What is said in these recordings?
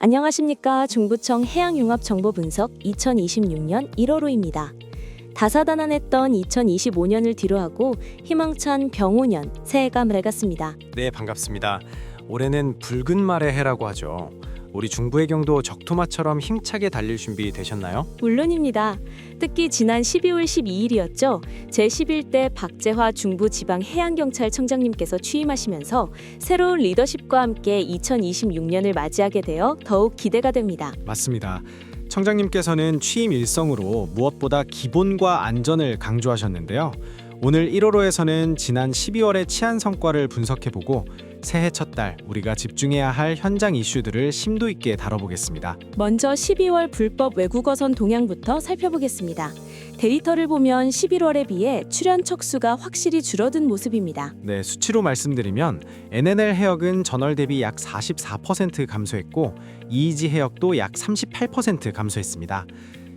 안녕하십니까. 중부청 해양융합정보분석 2026년 1월호입니다. 다사다난했던 2025년을 뒤로하고 희망찬 병오년 새해가 맑았습니다. 네, 반갑습니다. 올해는 붉은 말의 해라고 하죠. 우리 중부해경도 적토마처럼 힘차게 달릴 준비 되셨나요? 물론입니다. 특히 지난 12월 12일이었죠. 제11대 박재화 중부지방해양경찰청장님께서 취임하시면서 새로운 리더십과 함께 2026년을 맞이하게 되어 더욱 기대가 됩니다. 맞습니다. 청장님께서는 취임 일성으로 무엇보다 기본과 안전을 강조하셨는데요. 오늘 1호로에서는 지난 12월의 치안 성과를 분석해보고 새해 첫 달 우리가 집중해야 할 현장 이슈들을 심도 있게 다뤄보겠습니다. 먼저 12월 불법 외국어선 동향부터 살펴보겠습니다. 데이터를 보면 11월에 비해 출연 척수가 확실히 줄어든 모습입니다. 네, 수치로 말씀드리면 NNL 해역은 전월 대비 약 44% 감소했고 EEG 해역도 약 38% 감소했습니다.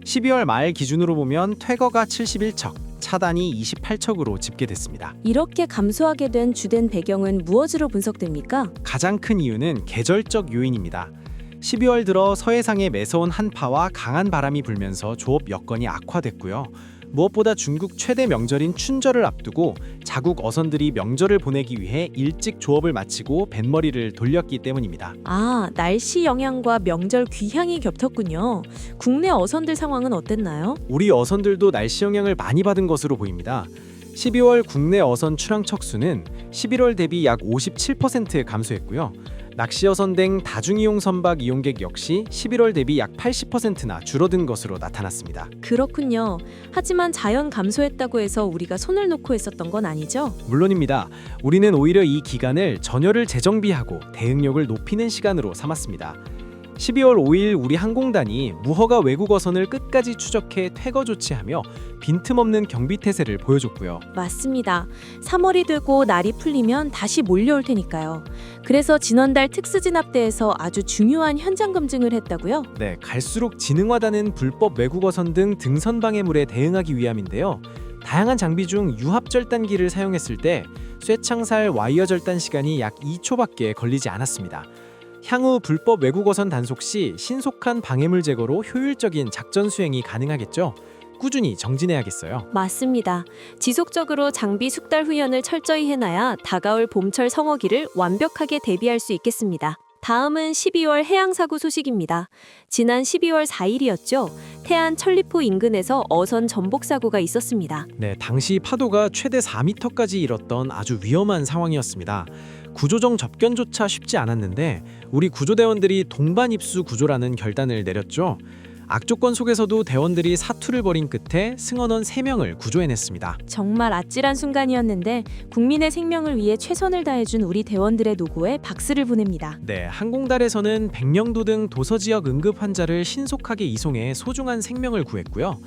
12월 말 기준으로 보면 퇴거가 71척, 차단이 28척으로 집계됐습니다. 이렇게 감소하게 된 주된 배경은 무엇으로 분석됩니까? 가장 큰 이유는 계절적 요인입니다. 12월 들어 서해상에 매서운 한파와 강한 바람이 불면서 조업 여건이 악화됐고요. 무엇보다 중국 최대 명절인 춘절을 앞두고 자국 어선들이 명절을 보내기 위해 일찍 조업을 마치고 뱃머리를 돌렸기 때문입니다. 아, 날씨 영향과 명절 귀향이 겹쳤군요. 국내 어선들 상황은 어땠나요? 우리 어선들도 날씨 영향을 많이 받은 것으로 보입니다. 12월 국내 어선 출항 척수는 11월 대비 약 57% 감소했고요. 낚시 어선 등 다중이용 선박 이용객 역시 11월 대비 약 80%나 줄어든 것으로 나타났습니다. 그렇군요. 하지만 자연 감소했다고 해서 우리가 손을 놓고 있었던 건 아니죠? 물론입니다. 우리는 오히려 이 기간을 전열을 재정비하고 대응력을 높이는 시간으로 삼았습니다. 12월 5일 우리 항공단이 무허가 외국 어선을 끝까지 추적해 퇴거 조치하며 빈틈없는 경비 태세를 보여줬고요. 맞습니다. 3월이 되고 날이 풀리면 다시 몰려올 테니까요. 그래서 지난달 특수진압대에서 아주 중요한 현장 검증을 했다고요? 네, 갈수록 지능화다는 불법 외국어선 등 등선 방해물에 대응하기 위함인데요. 다양한 장비 중 유합 절단기를 사용했을 때 쇠창살 와이어 절단 시간이 약 2초밖에 걸리지 않았습니다. 향후 불법 외국어선 단속 시 신속한 방해물 제거로 효율적인 작전 수행이 가능하겠죠. 꾸준히 정진해야겠어요. 맞습니다. 지속적으로 장비 숙달 훈련을 철저히 해놔야 다가올 봄철 성어기를 완벽하게 대비할 수 있겠습니다. 다음은 12월 해양사고 소식입니다. 지난 12월 4일이었죠. 태안 천리포 인근에서 어선 전복 사고가 있었습니다. 네, 당시 파도가 최대 4m까지 일었던 아주 위험한 상황이었습니다. 구조정 접견조차 쉽지 않았는데 우리 구조대원들이 동반 입수 구조라는 결단을 내렸죠. 악조건 속에서도 대원들이 사투를 벌인 끝에 승원원 3명을 구조해냈습니다. 정말 아찔한 순간이었는데 국민의 생명을 위해 최선을 다해준 우리 대원들의 노고에 박수를 보냅니다. 네, 항공달에서는 백령도 등 도서 지역 응급 환자를 신속하게 이송해 소중한 생명을 구했고요.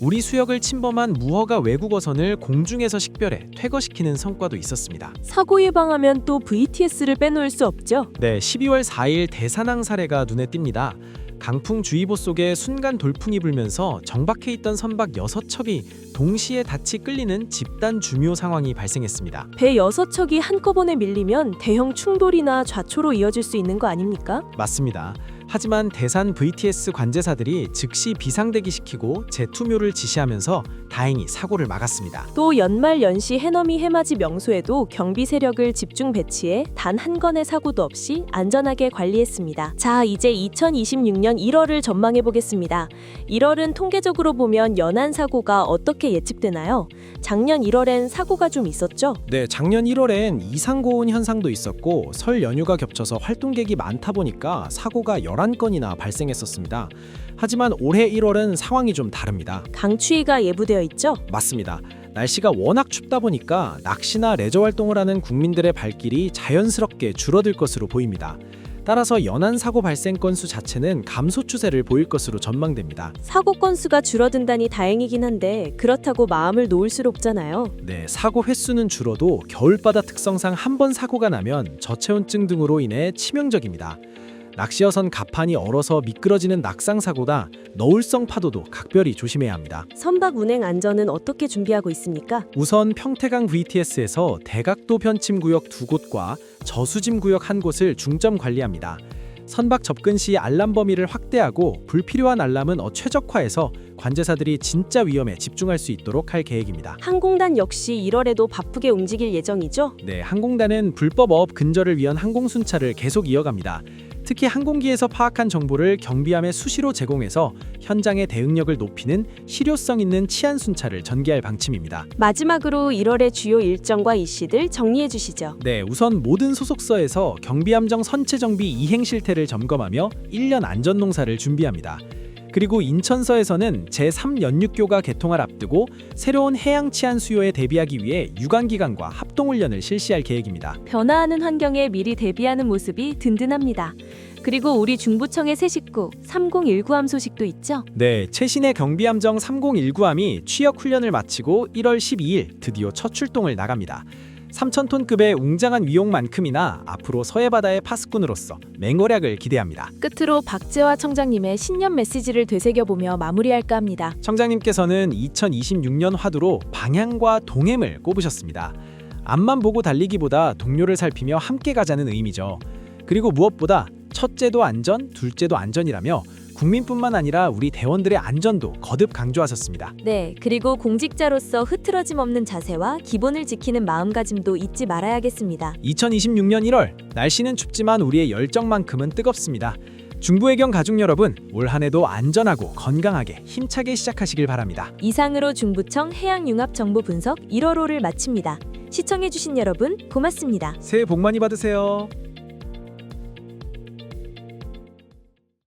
우리 수역을 침범한 무허가 외국어선을 공중에서 식별해 퇴거시키는 성과도 있었습니다. 사고 예방하면 또 VTS를 빼놓을 수 없죠. 네, 12월 4일 대산항 사례가 눈에 띕니다. 강풍주의보 속에 순간 돌풍이 불면서 정박해 있던 선박 6척이 동시에 닿이 끌리는 집단 주묘 상황이 발생했습니다. 배 6척이 한꺼번에 밀리면 대형 충돌이나 좌초로 이어질 수 있는 거 아닙니까? 맞습니다. 하지만 대산 VTS 관제사들이 즉시 비상대기 시키고 재투묘를 지시하면서 다행히 사고를 막았습니다. 또 연말 연시 해넘이 해맞이 명소에도 경비 세력을 집중 배치해 단 한 건의 사고도 없이 안전하게 관리했습니다. 자, 이제 2026년 1월을 전망해 보겠습니다. 1월은 통계적으로 보면 연안 사고가 어떻게 예측되나요? 작년 1월엔 사고가 좀 있었죠? 네, 작년 1월엔 이상 고온 현상도 있었고 설 연휴가 겹쳐서 활동객이 많다 보니까 사고가 11 건이나 발생했었습니다. 하지만 올해 1월은 상황이 좀 다릅니다. 강추위가 예보되어 있죠? 맞습니다. 날씨가 워낙 춥다 보니까 낚시나 레저 활동을 하는 국민들의 발길이 자연스럽게 줄어들 것으로 보입니다. 따라서 연안 사고 발생 건수 자체는 감소 추세를 보일 것으로 전망됩니다. 사고 건수가 줄어든다니 다행이긴 한데 그렇다고 마음을 놓을 수 없잖아요. 네, 사고 횟수는 줄어도 겨울바다 특성상 한 번 사고가 나면 저체온증 등으로 인해 치명적입니다. 낚시어선 갑판이 얼어서 미끄러지는 낙상 사고다 너울성 파도도 각별히 조심해야 합니다. 선박 운행 안전은 어떻게 준비하고 있습니까? 우선 평택강 VTS에서 대각도 편침 구역 두 곳과 저수짐 구역 한 곳을 중점 관리합니다. 선박 접근 시 알람 범위를 확대하고 불필요한 알람은 어 최적화해서 관제사들이 진짜 위험에 집중할 수 있도록 할 계획입니다. 항공단 역시 1월에도 바쁘게 움직일 예정이죠. 네, 항공단은 불법 어업 근절을 위한 항공 순찰을 계속 이어갑니다. 특히 항공기에서 파악한 정보를 경비함에 수시로 제공해서 현장의 대응력을 높이는 실효성 있는 치안 순찰을 전개할 방침입니다. 마지막으로 1월의 주요 일정과 이시들 정리해 주시죠. 네, 우선 모든 소속서에서 경비함정 선체 정비 이행 실태를 점검하며 1년 안전 농사를 준비합니다. 그리고 인천서에서는 제3연육교가 개통을 앞두고 새로운 해양 치안 수요에 대비하기 위해 유관기관과 합동 훈련을 실시할 계획입니다. 변화하는 환경에 미리 대비하는 모습이 든든합니다. 그리고 우리 중부청의 새 식구 3019함 소식도 있죠. 네, 최신의 경비함정 3019함이 취역 훈련을 마치고 1월 12일 드디어 첫 출동을 나갑니다. 3,000톤급의 웅장한 위용만큼이나 앞으로 서해바다의 파수꾼으로서 맹활약을 기대합니다. 끝으로 박재화 청장님의 신년 메시지를 되새겨보며 마무리할까 합니다. 청장님께서는 2026년 화두로 방향과 동행을 꼽으셨습니다. 앞만 보고 달리기보다 동료를 살피며 함께 가자는 의미죠. 그리고 무엇보다 첫째도 안전, 둘째도 안전이라며 국민뿐만 아니라 우리 대원들의 안전도 거듭 강조하셨습니다. 네, 그리고 공직자로서 흐트러짐 없는 자세와 기본을 지키는 마음가짐도 잊지 말아야겠습니다. 2026년 1월 날씨는 춥지만 우리의 열정만큼은 뜨겁습니다. 중부해경 가족 여러분, 올 한해도 안전하고 건강하게 힘차게 시작하시길 바랍니다. 이상으로 중부청 해양융합 정보 분석 1월호를 마칩니다. 시청해주신 여러분 고맙습니다. 새해 복 많이 받으세요.